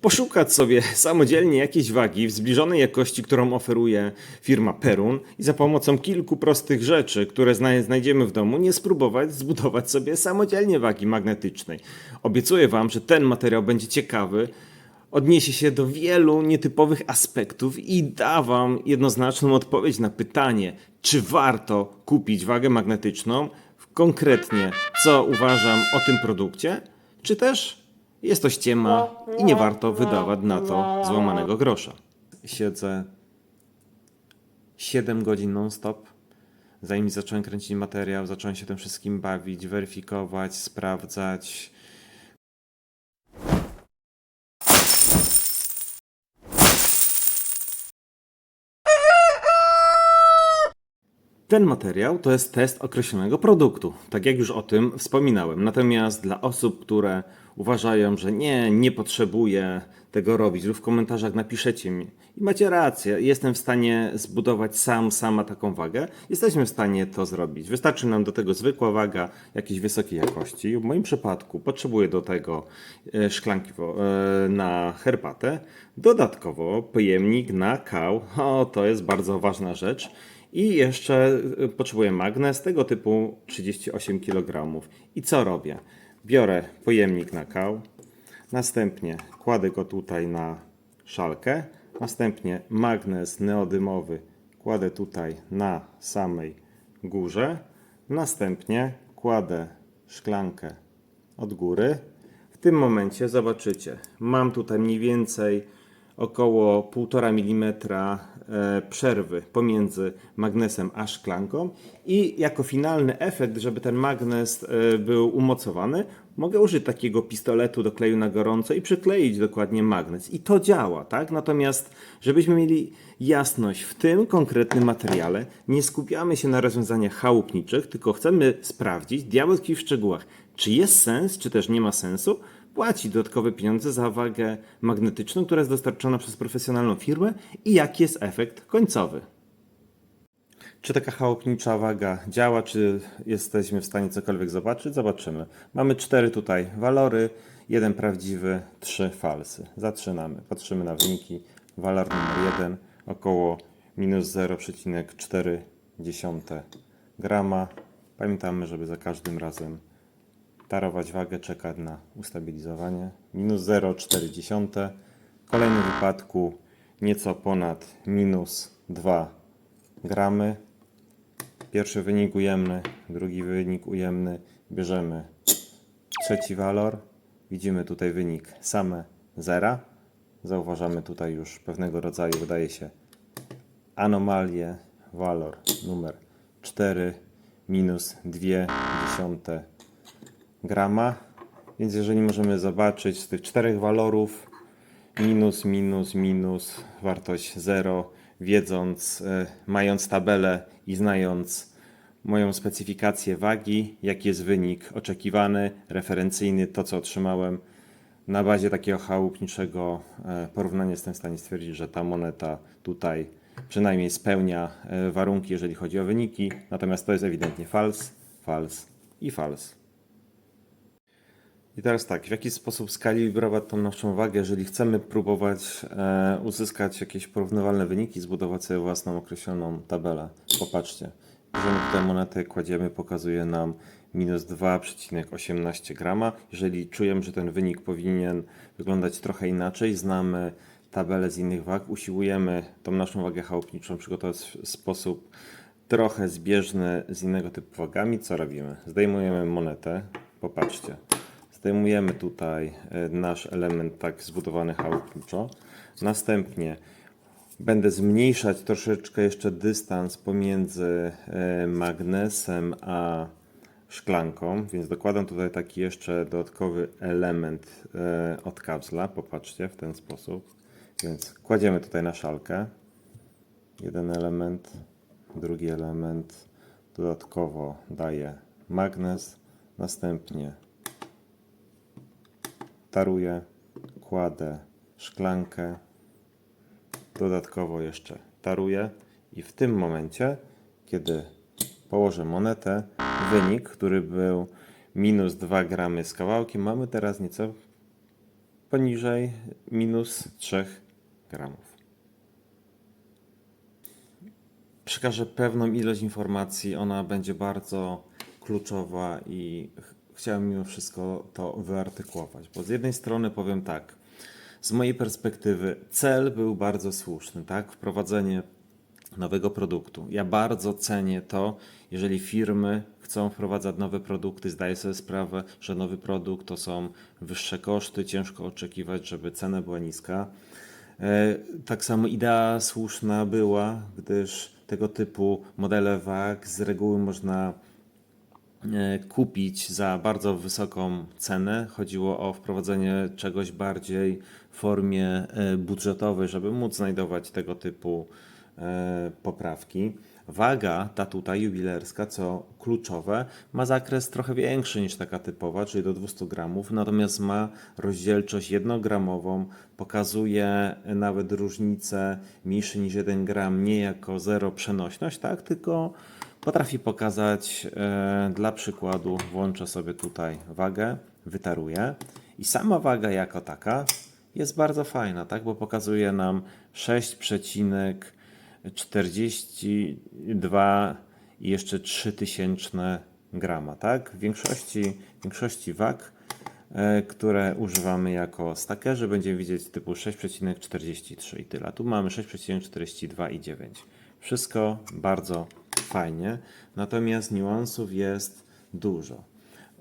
Poszukać sobie samodzielnie jakiejś wagi w zbliżonej jakości, którą oferuje firma Perun i za pomocą kilku prostych rzeczy, które zna- znajdziemy w domu, nie spróbować zbudować sobie samodzielnie wagi magnetycznej. Obiecuję Wam, że ten materiał będzie ciekawy, odniesie się do wielu nietypowych aspektów i da Wam jednoznaczną odpowiedź na pytanie, czy warto kupić wagę magnetyczną, konkretnie co uważam o tym produkcie, czy też jest to ściema i nie warto wydawać na to złamanego grosza. Siedzę 7 godzin non-stop. Zanim zacząłem kręcić materiał, zacząłem się tym wszystkim bawić, weryfikować, sprawdzać. Ten materiał to jest test określonego produktu, tak jak już o tym wspominałem. Natomiast dla osób, które uważają, że nie, nie potrzebuję tego robić, lub w komentarzach napiszecie mi i macie rację, jestem w stanie zbudować sam, sama taką wagę, jesteśmy w stanie to zrobić. Wystarczy nam do tego zwykła waga jakiejś wysokiej jakości. W moim przypadku potrzebuję do tego e, szklanki e, na herbatę, dodatkowo pojemnik na kał. O, to jest bardzo ważna rzecz. I jeszcze y, potrzebuję magnes tego typu 38 kg. I co robię? Biorę pojemnik na kał, następnie kładę go tutaj na szalkę, następnie magnes neodymowy kładę tutaj na samej górze, następnie kładę szklankę od góry. W tym momencie zobaczycie, mam tutaj mniej więcej około 1,5 mm przerwy pomiędzy magnesem a szklanką i jako finalny efekt, żeby ten magnes e, był umocowany, mogę użyć takiego pistoletu do kleju na gorąco i przykleić dokładnie magnes. I to działa, tak? Natomiast, żebyśmy mieli jasność w tym konkretnym materiale, nie skupiamy się na rozwiązaniach chałupniczych, tylko chcemy sprawdzić, diabeł w szczegółach, czy jest sens, czy też nie ma sensu, płaci dodatkowe pieniądze za wagę magnetyczną, która jest dostarczona przez profesjonalną firmę i jaki jest efekt końcowy. Czy taka chałupnicza waga działa, czy jesteśmy w stanie cokolwiek zobaczyć? Zobaczymy. Mamy cztery tutaj walory, jeden prawdziwy, trzy falsy. Zaczynamy. Patrzymy na wyniki. Walor numer jeden około minus 0,4 grama. Pamiętamy, żeby za każdym razem tarować wagę, czekać na ustabilizowanie. Minus 0,4. W kolejnym wypadku nieco ponad minus 2 gramy. Pierwszy wynik ujemny, drugi wynik ujemny. Bierzemy trzeci walor. Widzimy tutaj wynik same zera. Zauważamy tutaj już pewnego rodzaju, wydaje się, anomalię. Walor numer 4 minus 2 grama. Więc jeżeli możemy zobaczyć z tych czterech walorów minus, minus, minus, wartość 0, wiedząc, e, mając tabelę i znając moją specyfikację wagi, jaki jest wynik oczekiwany, referencyjny, to co otrzymałem, na bazie takiego chałupniczego e, porównania jestem w stanie stwierdzić, że ta moneta tutaj przynajmniej spełnia e, warunki, jeżeli chodzi o wyniki, natomiast to jest ewidentnie fals, fals i fals. I teraz tak, w jaki sposób skalibrować tą naszą wagę, jeżeli chcemy próbować e, uzyskać jakieś porównywalne wyniki, zbudować sobie własną określoną tabelę. Popatrzcie, bierzemy tutaj monetę, kładziemy, pokazuje nam minus 2,18 grama. Jeżeli czujemy, że ten wynik powinien wyglądać trochę inaczej, znamy tabelę z innych wag, usiłujemy tą naszą wagę chałupniczą przygotować w sposób trochę zbieżny z innego typu wagami. Co robimy? Zdejmujemy monetę, popatrzcie. Zdejmujemy tutaj e, nasz element tak zbudowany chałupniczo. Następnie będę zmniejszać troszeczkę jeszcze dystans pomiędzy e, magnesem a szklanką, więc dokładam tutaj taki jeszcze dodatkowy element e, od kapsla. Popatrzcie w ten sposób. Więc kładziemy tutaj na szalkę jeden element, drugi element. Dodatkowo daję magnes, następnie taruję, kładę szklankę, dodatkowo jeszcze taruję i w tym momencie, kiedy położę monetę, wynik, który był minus 2 gramy z kawałkiem, mamy teraz nieco poniżej minus 3 gramów. Przekażę pewną ilość informacji, ona będzie bardzo kluczowa i chciałem mimo wszystko to wyartykułować, bo z jednej strony powiem tak, z mojej perspektywy cel był bardzo słuszny, tak? Wprowadzenie nowego produktu. Ja bardzo cenię to, jeżeli firmy chcą wprowadzać nowe produkty, zdaję sobie sprawę, że nowy produkt to są wyższe koszty, ciężko oczekiwać, żeby cena była niska. E, Tak samo idea słuszna była, gdyż tego typu modele WAG z reguły można kupić za bardzo wysoką cenę. Chodziło o wprowadzenie czegoś bardziej w formie e, budżetowej, żeby móc znajdować tego typu e, poprawki. Waga, ta tutaj jubilerska, co kluczowe, ma zakres trochę większy niż taka typowa, czyli do 200 gramów, natomiast ma rozdzielczość jednogramową, pokazuje nawet różnicę mniejsze niż 1 gram, nie jako zero przenośność, tak, tylko potrafi pokazać, e, dla przykładu, włączę sobie tutaj wagę, wytaruję i sama waga jako taka jest bardzo fajna, tak, bo pokazuje nam 6,42 i jeszcze 3000 grama, tak? W większości, w większości wag, e, które używamy jako stakerzy, będziemy widzieć typu 6,43 i tyle. Tu mamy 6,42 i 9. Wszystko bardzo fajnie, natomiast niuansów jest dużo.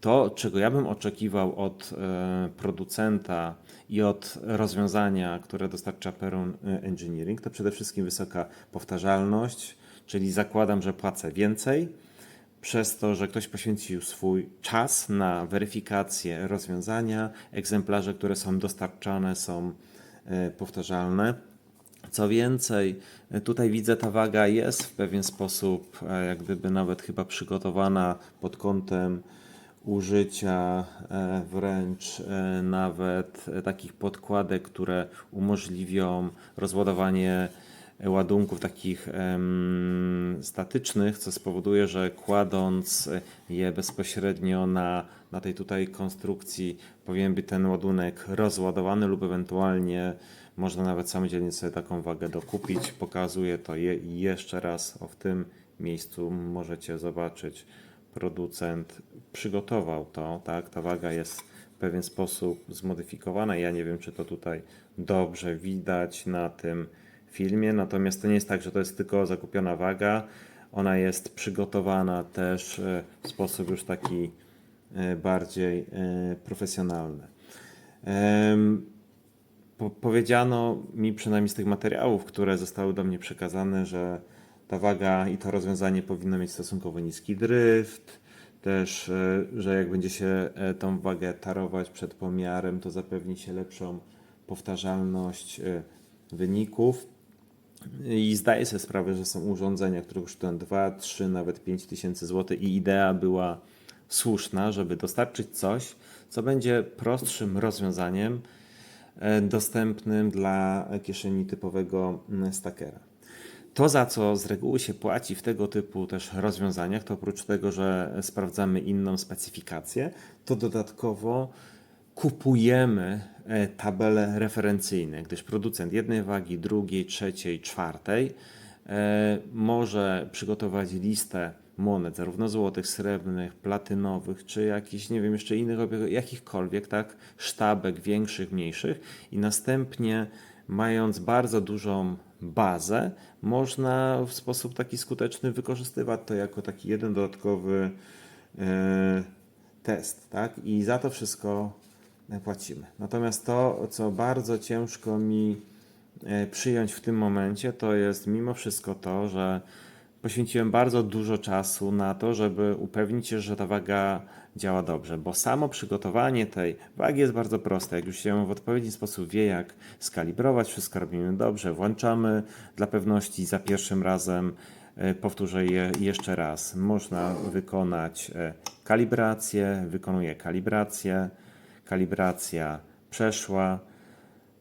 To, czego ja bym oczekiwał od e, producenta i od rozwiązania, które dostarcza Peron e, Engineering, to przede wszystkim wysoka powtarzalność, czyli zakładam, że płacę więcej, przez to, że ktoś poświęcił swój czas na weryfikację rozwiązania, egzemplarze, które są dostarczane, są e, powtarzalne. Co więcej, tutaj widzę, ta waga jest w pewien sposób, e, jak gdyby nawet chyba przygotowana pod kątem użycia e, wręcz e, nawet takich podkładek, które umożliwią rozładowanie ładunków takich statycznych, co spowoduje, że kładąc je bezpośrednio na, na tej tutaj konstrukcji powinien być ten ładunek rozładowany lub ewentualnie można nawet samodzielnie sobie taką wagę dokupić. Pokazuję to je, jeszcze raz. O, w tym miejscu możecie zobaczyć. Producent przygotował to, tak? Ta waga jest w pewien sposób zmodyfikowana. Ja nie wiem, czy to tutaj dobrze widać na tym filmie. Natomiast to nie jest tak, że to jest tylko zakupiona waga. Ona jest przygotowana też e, w sposób już taki e, bardziej e, profesjonalny. Powiedziano mi przynajmniej z tych materiałów, które zostały do mnie przekazane, że ta waga i to rozwiązanie powinno mieć stosunkowo niski dryft, też, że jak będzie się tą wagę tarować przed pomiarem, to zapewni się lepszą powtarzalność wyników. I zdaję sobie sprawę, że są urządzenia, które kosztują 2, 3, nawet 5 tysięcy złotych i idea była słuszna, żeby dostarczyć coś, co będzie prostszym rozwiązaniem, e, dostępnym dla kieszeni typowego mm, stakera. To, za co z reguły się płaci w tego typu też rozwiązaniach, to oprócz tego, że sprawdzamy inną specyfikację, to dodatkowo kupujemy tabele referencyjne, gdyż producent jednej wagi, drugiej, trzeciej, czwartej e, może przygotować listę monet, zarówno złotych, srebrnych, platynowych, czy jakichś, nie wiem, jeszcze innych, jakichkolwiek, tak, sztabek większych, mniejszych i następnie mając bardzo dużą bazę, można w sposób taki skuteczny wykorzystywać to jako taki jeden dodatkowy e, test, tak? I za to wszystko e, płacimy. Natomiast to, co bardzo ciężko mi e, przyjąć w tym momencie, to jest mimo wszystko to, że poświęciłem bardzo dużo czasu na to, żeby upewnić się, że ta waga działa dobrze, bo samo przygotowanie tej wagi jest bardzo proste. Jak już się w odpowiedni sposób wie, jak skalibrować, wszystko robimy dobrze, włączamy dla pewności za pierwszym razem, e, powtórzę je jeszcze raz, można wykonać e, kalibrację, wykonuję kalibrację, kalibracja przeszła,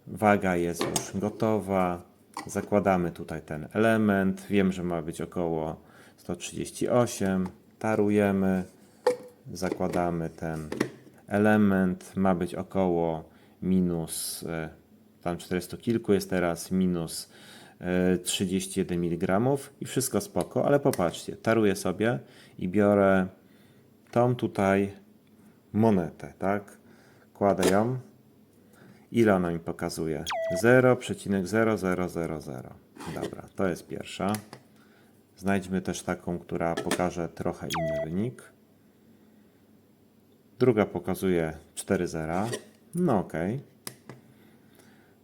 Waga jest już gotowa. Zakładamy tutaj ten element. Wiem, że ma być około 138. Tarujemy. Zakładamy ten element. Ma być około minus e, tam 400 kilku jest teraz minus e, 31 mg i wszystko spoko, ale popatrzcie, taruję sobie i biorę tą tutaj monetę, tak? Kładę ją. Ile ona mi pokazuje? 0,0000. Dobra, to jest pierwsza. Znajdźmy też taką, która pokaże trochę inny wynik. Druga pokazuje 4 zera. No okej.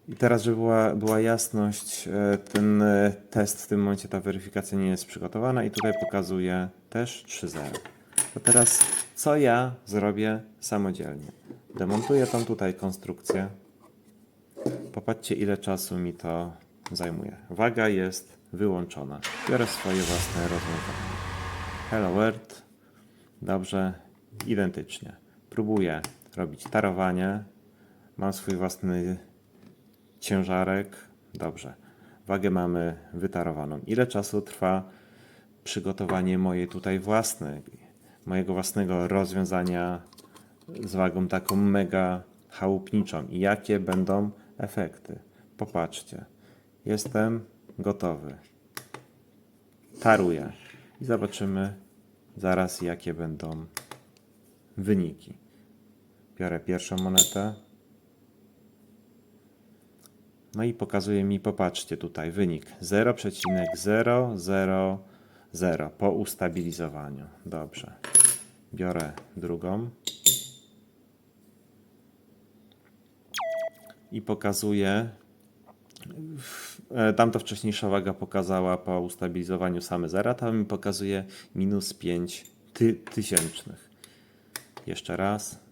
I teraz, żeby była, była jasność, e, ten e, test w tym momencie, ta weryfikacja nie jest przygotowana i tutaj pokazuje też 3 zera. To teraz co ja zrobię samodzielnie? Demontuję tą tutaj konstrukcję. Popatrzcie, ile czasu mi to zajmuje. Waga jest wyłączona. Biorę swoje własne rozwiązanie. Hello World. Dobrze, identycznie. Próbuję robić tarowanie. Mam swój własny ciężarek. Dobrze. Wagę mamy wytarowaną. Ile czasu trwa przygotowanie mojej tutaj własnej, mojego własnego rozwiązania z wagą taką mega chałupniczą i jakie będą efekty? Popatrzcie. Jestem gotowy. Taruję i zobaczymy zaraz jakie będą wyniki. Biorę pierwszą monetę. No i pokazuje mi, popatrzcie tutaj, wynik 0,000 po ustabilizowaniu. Dobrze. Biorę drugą. I pokazuje, e, tamto wcześniejsza waga pokazała po ustabilizowaniu same zera, tam mi pokazuje minus 5 ty tysięcznych. Jeszcze raz.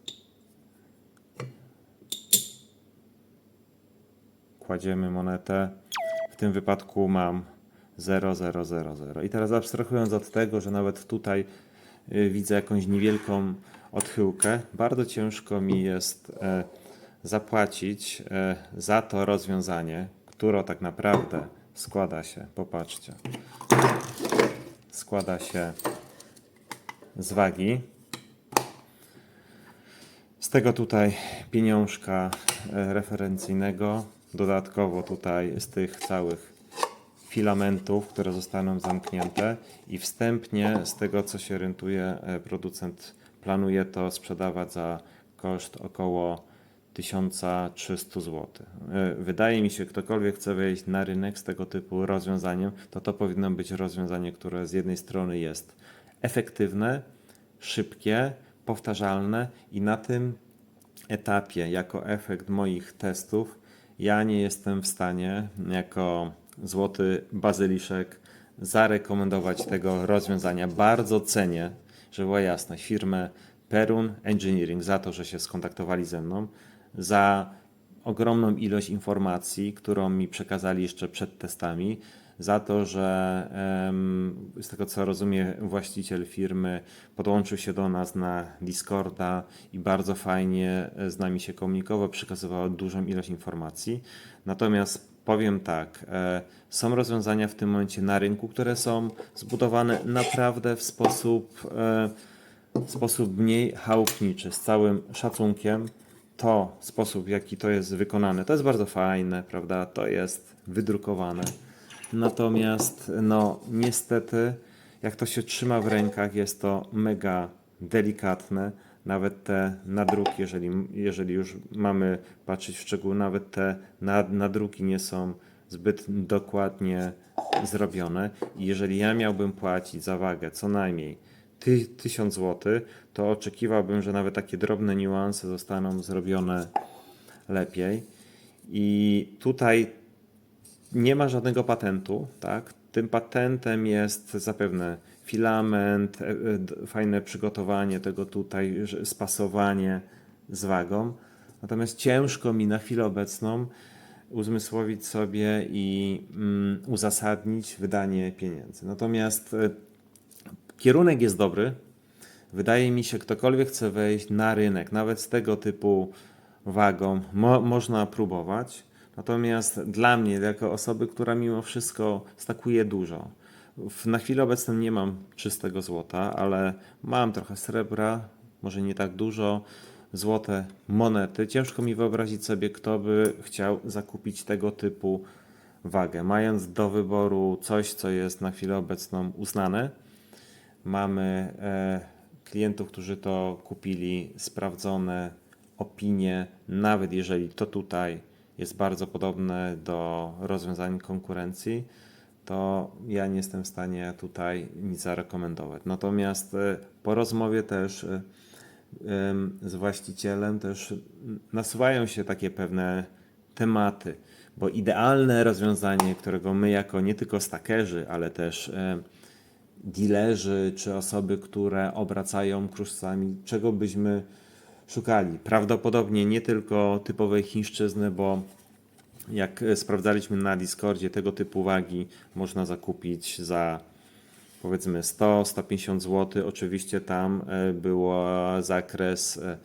kładziemy monetę. W tym wypadku mam 0,000. I teraz abstrahując od tego, że nawet tutaj y, widzę jakąś niewielką odchyłkę, bardzo ciężko mi jest e, zapłacić e, za to rozwiązanie, które tak naprawdę składa się, popatrzcie, składa się z wagi. Z tego tutaj pieniążka e, referencyjnego, dodatkowo tutaj z tych całych filamentów, które zostaną zamknięte i wstępnie z tego co się rentuje e, producent planuje to sprzedawać za koszt około 1300 zł. E, Wydaje mi się, ktokolwiek chce wejść na rynek z tego typu rozwiązaniem, to to powinno być rozwiązanie, które z jednej strony jest efektywne, szybkie, powtarzalne i na tym etapie, jako efekt moich testów, ja nie jestem w stanie, jako złoty bazyliszek, zarekomendować tego rozwiązania. Bardzo cenię, żeby była jasność, firmę Perun Engineering za to, że się skontaktowali ze mną, za ogromną ilość informacji, którą mi przekazali jeszcze przed testami, za to, że z tego co rozumiem, właściciel firmy podłączył się do nas na Discorda i bardzo fajnie e, z nami się komunikował, przekazywał dużą ilość informacji. Natomiast powiem tak, e, są rozwiązania w tym momencie na rynku, które są zbudowane naprawdę w sposób, e, w sposób mniej chałupniczy, z całym szacunkiem to sposób, w jaki to jest wykonane, to jest bardzo fajne, prawda? To jest wydrukowane. Natomiast, no, niestety, jak to się trzyma w rękach, jest to mega delikatne. Nawet te nadruki, jeżeli, jeżeli już mamy patrzeć w szczegóły, nawet te nad, nadruki nie są zbyt dokładnie zrobione. I jeżeli ja miałbym płacić za wagę co najmniej ty, 1000 zł, to oczekiwałbym, że nawet takie drobne niuanse zostaną zrobione lepiej. I tutaj nie ma żadnego patentu, tak? Tym patentem jest zapewne filament, e, e, fajne przygotowanie tego tutaj, spasowanie z wagą. Natomiast ciężko mi na chwilę obecną uzmysłowić sobie i mm, uzasadnić wydanie pieniędzy. Natomiast e, kierunek jest dobry. Wydaje mi się, ktokolwiek chce wejść na rynek, nawet z tego typu wagą, mo można próbować. Natomiast dla mnie, jako osoby, która mimo wszystko stakuje dużo, na chwilę obecną nie mam czystego złota, ale mam trochę srebra, może nie tak dużo. złote monety. Ciężko mi wyobrazić sobie, kto by chciał zakupić tego typu wagę. Mając do wyboru coś, co jest na chwilę obecną uznane, mamy e, klientów, którzy to kupili, sprawdzone opinie, nawet jeżeli to tutaj jest bardzo podobne do rozwiązań konkurencji, to ja nie jestem w stanie tutaj nic zarekomendować. Natomiast e, po rozmowie też e, z właścicielem też nasuwają się takie pewne tematy, bo idealne rozwiązanie, którego my jako nie tylko stakerzy, ale też dealerzy czy osoby, które obracają kruszcami, czego byśmy szukali? Prawdopodobnie nie tylko typowej chińszczyzny, bo jak sprawdzaliśmy na Discordzie, tego typu wagi można zakupić za powiedzmy 100-150 zł. Oczywiście tam e, był zakres e,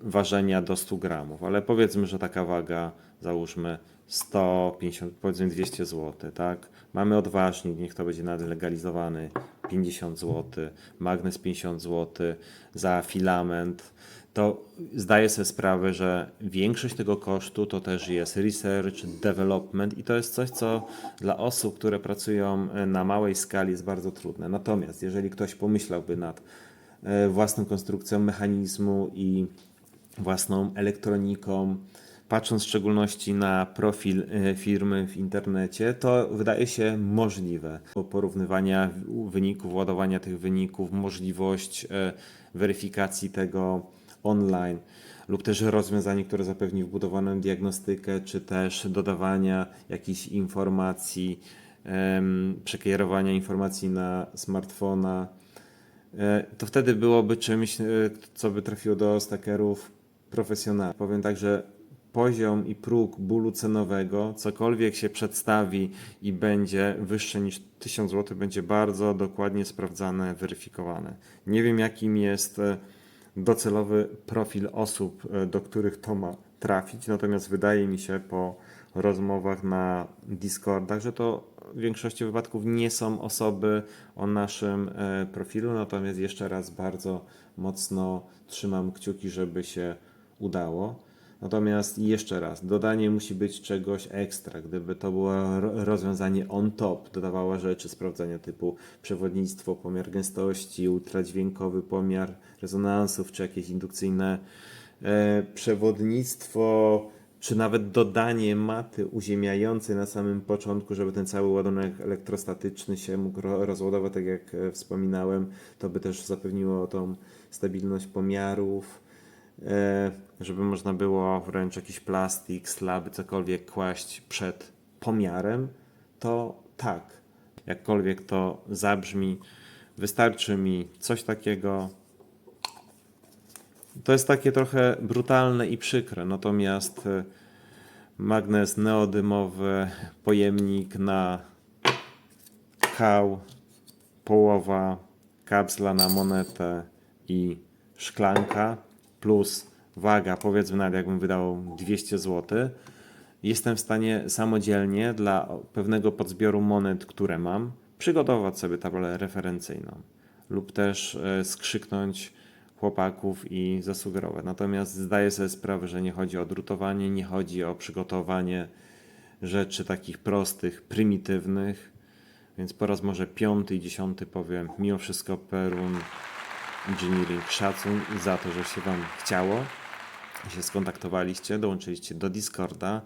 ważenia do 100 gramów, ale powiedzmy, że taka waga załóżmy 150, powiedzmy 200 zł, tak? Mamy odważnik, niech to będzie nawet legalizowany 50 zł, magnes 50 zł za filament. To zdaję sobie sprawę, że większość tego kosztu to też jest research, development i to jest coś, co dla osób, które pracują e, na małej skali jest bardzo trudne. Natomiast jeżeli ktoś pomyślałby nad e, własną konstrukcją mechanizmu i własną elektroniką, patrząc w szczególności na profil e, firmy w internecie, to wydaje się możliwe. Po porównywania wyników, ładowania tych wyników, możliwość e, weryfikacji tego online lub też rozwiązanie, które zapewni wbudowaną diagnostykę, czy też dodawania jakichś informacji, przekierowania informacji na smartfona, E, to wtedy byłoby czymś, co by trafiło do stakerów profesjonalnych. Powiem tak, że poziom i próg bólu cenowego, cokolwiek się przedstawi i będzie wyższe niż 1000 zł, będzie bardzo dokładnie sprawdzane, weryfikowane. Nie wiem, jakim jest e, docelowy profil osób, e, do których to ma trafić, natomiast wydaje mi się po rozmowach na Discordach, że to w większości wypadków nie są osoby o naszym e, profilu, natomiast jeszcze raz bardzo mocno trzymam kciuki, żeby się udało. Natomiast jeszcze raz, dodanie musi być czegoś ekstra. Gdyby to było ro- rozwiązanie on top, dodawało rzeczy sprawdzania typu przewodnictwo, pomiar gęstości, ultradźwiękowy pomiar rezonansów, czy jakieś indukcyjne e, przewodnictwo, czy nawet dodanie maty uziemiającej na samym początku, żeby ten cały ładunek elektrostatyczny się mógł ro- rozładować, tak jak e, wspominałem, to by też zapewniło tą stabilność pomiarów żeby można było wręcz jakiś plastik, slaby, cokolwiek kłaść przed pomiarem, to tak. Jakkolwiek to zabrzmi, wystarczy mi coś takiego. To jest takie trochę brutalne i przykre, natomiast e, magnes neodymowy, pojemnik na kał, połowa kapsla na monetę i szklanka plus waga, powiedzmy nawet jakbym wydał 200 zł, jestem w stanie samodzielnie dla pewnego podzbioru monet, które mam, przygotować sobie tabelę referencyjną lub też e, skrzyknąć chłopaków i zasugerować. Natomiast zdaję sobie sprawę, że nie chodzi o drutowanie, nie chodzi o przygotowanie rzeczy takich prostych, prymitywnych, więc po raz może piąty i dziesiąty powiem, mimo wszystko Perun Engineering szacun za to, że się Wam chciało, się skontaktowaliście, dołączyliście do Discorda,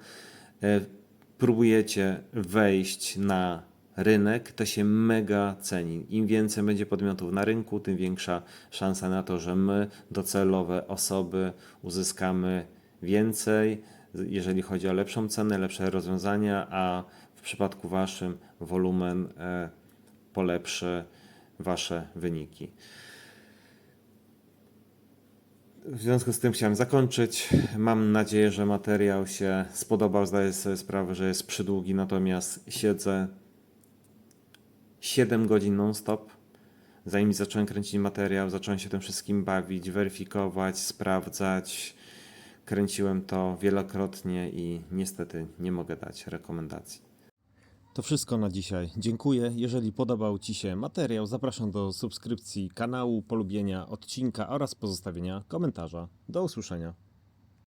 e, próbujecie wejść na rynek, to się mega ceni. Im więcej będzie podmiotów na rynku, tym większa szansa na to, że my, docelowe osoby, uzyskamy więcej, jeżeli chodzi o lepszą cenę, lepsze rozwiązania, a w przypadku Waszym wolumen e, polepszy Wasze wyniki. W związku z tym chciałem zakończyć. Mam nadzieję, że materiał się spodobał. Zdaję sobie sprawę, że jest przydługi, natomiast siedzę 7 godzin non-stop. Zanim zacząłem kręcić materiał, zacząłem się tym wszystkim bawić, weryfikować, sprawdzać. Kręciłem to wielokrotnie i niestety nie mogę dać rekomendacji. To wszystko na dzisiaj. Dziękuję. Jeżeli podobał Ci się materiał, zapraszam do subskrypcji kanału, polubienia odcinka oraz pozostawienia komentarza. Do usłyszenia.